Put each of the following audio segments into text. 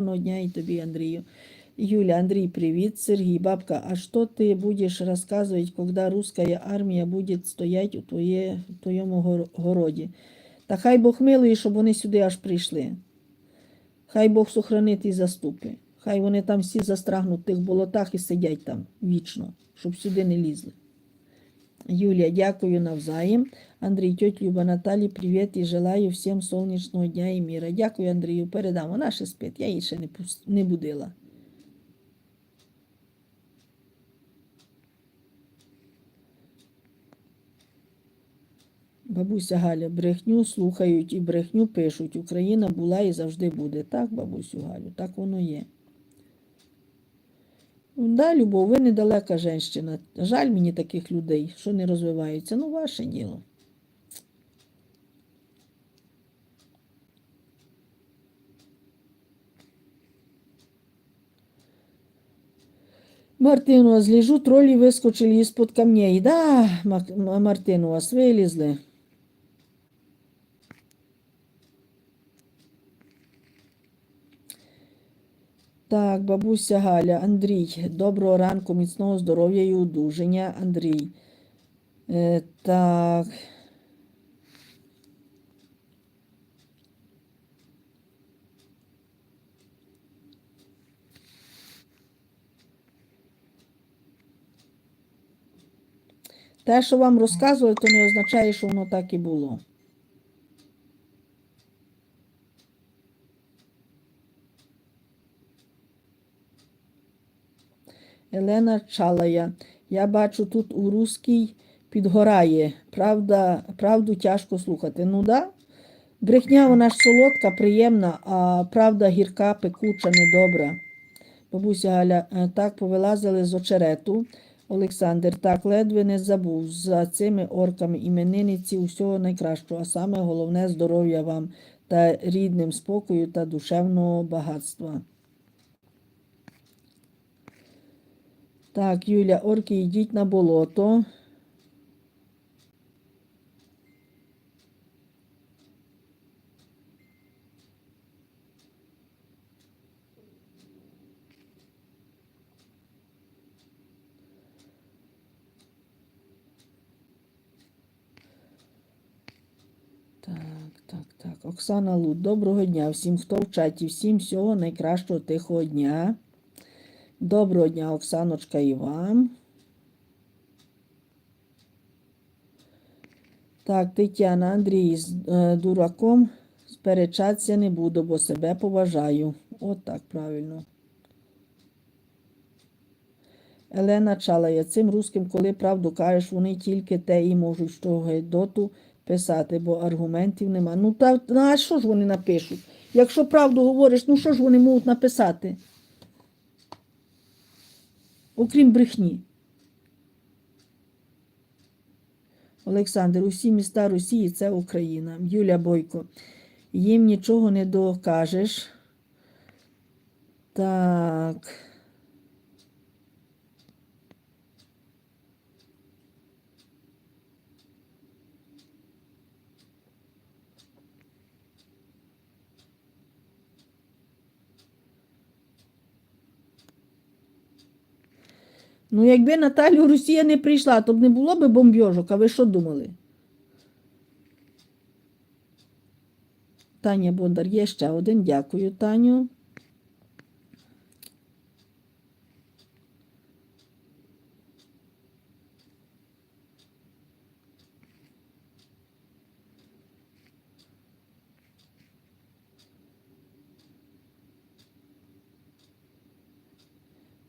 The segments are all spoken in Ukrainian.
Гарного дня и тебе, Андрею. Юля, Андрей, привет. Сергей, бабка, а что ты будешь рассказывать, когда русская армия будет стоять у твоє, у твоєму городі? Та хай Бог милує, щоб вони сюди аж прийшли. Хай Бог сохранить і заступи. Хай вони там всі застрагнуть в тих болотах і сидять там вічно, щоб сюди не лізли. Юлія, дякую навзаєм. Андрій, тьоть Люба, Наталі, привіт і желаю всім сонячного дня і міра. Дякую, Андрію, передам. Вона ще спить, я її ще не, не будила. Бабуся Галя, брехню слухають і брехню пишуть. Україна була і завжди буде. Так, бабусю Галю, так воно є. Да, Любов, ви недалека женщина. Жаль мені таких людей, що не розвиваються. Ну, ваше діло. Мартинова, злежу, тролли выскочили из-под камней. Да, Мак- М- вилізли. Так, бабуся Галя, Андрій, доброго ранку, міцного здоров'я і одужання, Андрій. Е, так. Те, що вам розказували, то не означає, що воно так і було. Елена Чалая. Я бачу, тут у руській підгорає. Правда, правду тяжко слухати. Ну да. Брехня вона ж солодка, приємна, а правда гірка, пекуча, недобра. Бабуся Галя, «Е, так повилазили з очерету. Олександр, так ледве не забув. За цими орками іменинниці усього найкращого, а саме головне здоров'я вам та рідним спокою та душевного багатства. Так, Юля, орки, йдіть на болото. Так, так, так. Оксана Лут, доброго дня всім, хто в чаті, всім всього найкращого тихого дня. Доброго дня, Оксаночка, і вам. Так, Тетяна, Андрій з е, дураком сперечатися не буду, бо себе поважаю. От так правильно. Елена Чалая, цим русським, коли правду кажеш, вони тільки те і можуть що гедоту писати, бо аргументів нема. Ну, та, ну, а що ж вони напишуть? Якщо правду говориш, ну що ж вони можуть написати? Окрім брехні. Олександр, усі міста Росії це Україна. Юля Бойко. Їм нічого не докажеш. Так. Ну, якби Наталю Росія не прийшла, то б не було б бомбьожок, а ви що думали? Таня Бондар, є ще один. Дякую, Таню.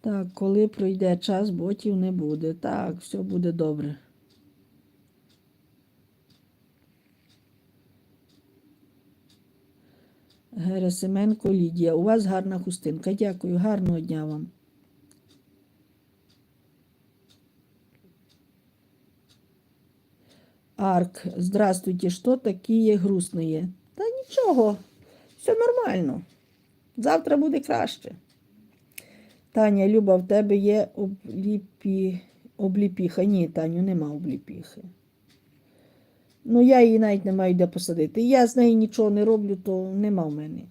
Так, коли пройде час, ботів не буде. Так, все буде добре. Герасименко Лідія, у вас гарна хустинка. Дякую, гарного дня вам. Арк, здравствуйте, що такі грустные? Та нічого, все нормально. Завтра буде краще. Таня, Люба, в тебе є обліпі... обліпіха. Ні, Таню, нема обліпіхи. Ну, я її навіть не маю де посадити. Я з неї нічого не роблю, то нема в мене.